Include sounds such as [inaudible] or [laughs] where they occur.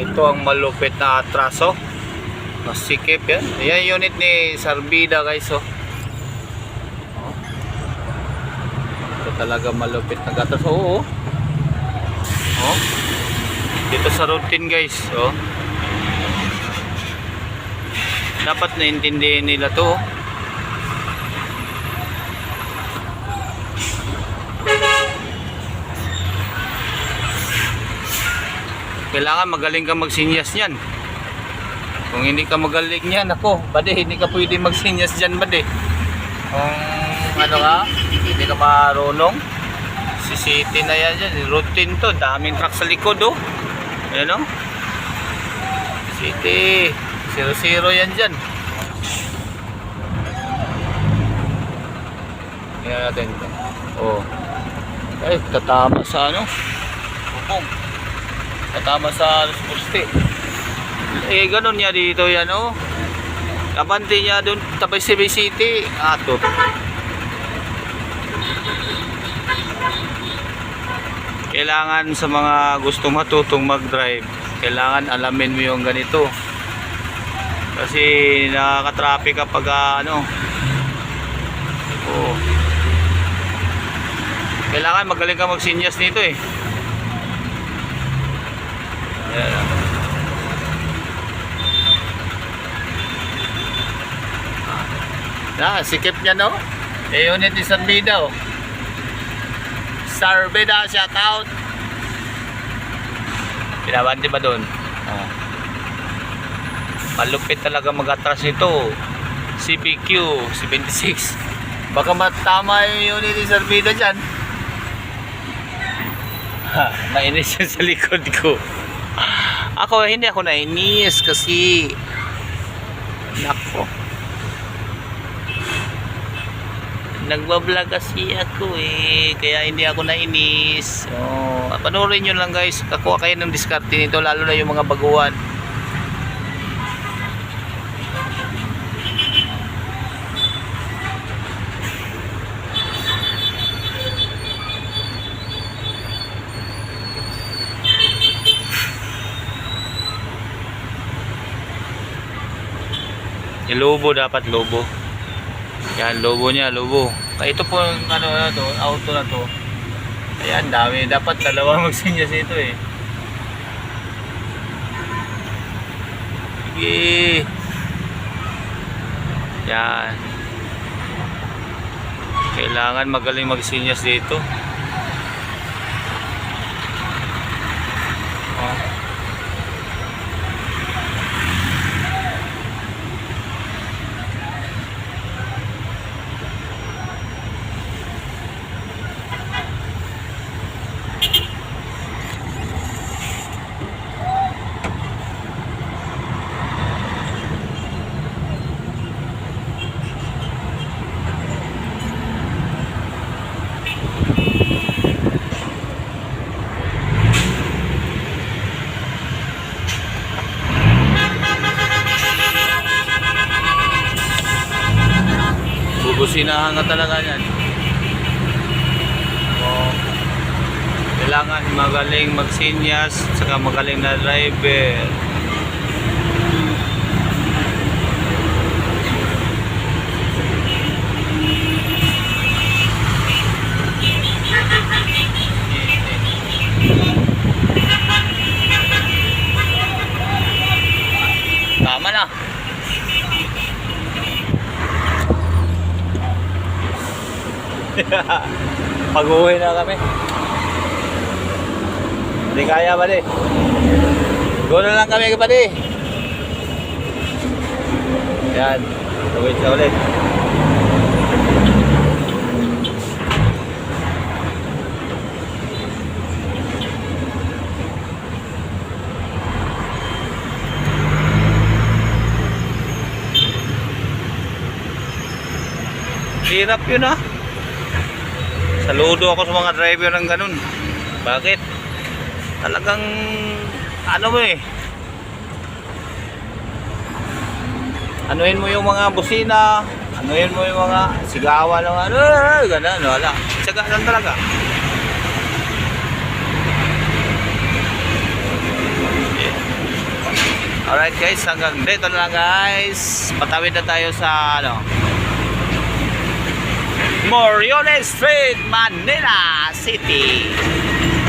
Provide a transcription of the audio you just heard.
Ito ang malupit na atraso. Masikip yan. Yan unit ni Sarbida guys oh. Oh. Ito talaga malupit na gatas. Oo. oh. Oh. Dito sa routine guys. Oh. Dapat naintindihan nila to. oh. Kailangan magaling ka magsinyas niyan. Kung hindi ka magaling niyan, ako, bade, hindi ka pwede magsinyas diyan, bade. Kung ano ka, hindi ka marunong, si City na yan dyan, routine to, daming truck sa likod, oh. Ayan, oh. City, 0-0 yan dyan. Tingnan natin. Oh. Ay, tatama sa ano? Bubong. Tatama sa poste. Eh, ganun niya dito yan, oh. Kabante niya doon, tabay sa Bay City. Ato. Kailangan sa mga gusto matutong mag-drive, kailangan alamin mo yung ganito. Kasi nakaka-traffic kapag ah, ano. Oh. Kailangan magaling ka magsinyas nito eh. Ah, sikip niya no? Eh, unit ni Sarbida oh. Sarbida, shout out. Pinabante ba doon? Ah. Malupit talaga mag-atras nito. CPQ 76. Baka matama yung unit ni Sarbida dyan. Ha, nainis yun sa likod ko. Ako, hindi ako nainis kasi nako. Nagbablog kasi ako eh. Kaya hindi ako nainis. Oh, panoorin nyo lang guys. Kakuha kayo ng diskarte nito. Lalo na yung mga baguhan. Yung lobo dapat lobo. Yan, lobo niya, lobo. Ito po, ano na to, auto na to. Ayan, dami. Dapat dalawa [laughs] magsinyas ito eh. Sige. Yan. Kailangan magaling magsinyas dito. Bubusinahan ka talaga yan. Oh. Kailangan magaling magsinyas, saka magaling na driver. [laughs] Pag-uwi na kami. Hindi kaya ba di? Go na lang kami kapatid. Yan. Wait na ulit. Hirap yun ah. Saludo ako sa mga driver ng ganun. Bakit? Talagang ano mo eh. Anuhin mo yung mga busina, anuhin mo yung mga sigawan ng ano, gano'n, wala. Tsaga lang talaga. Alright guys, hanggang dito na lang guys. Patawid na tayo sa ano. Moriones Street, Manila City.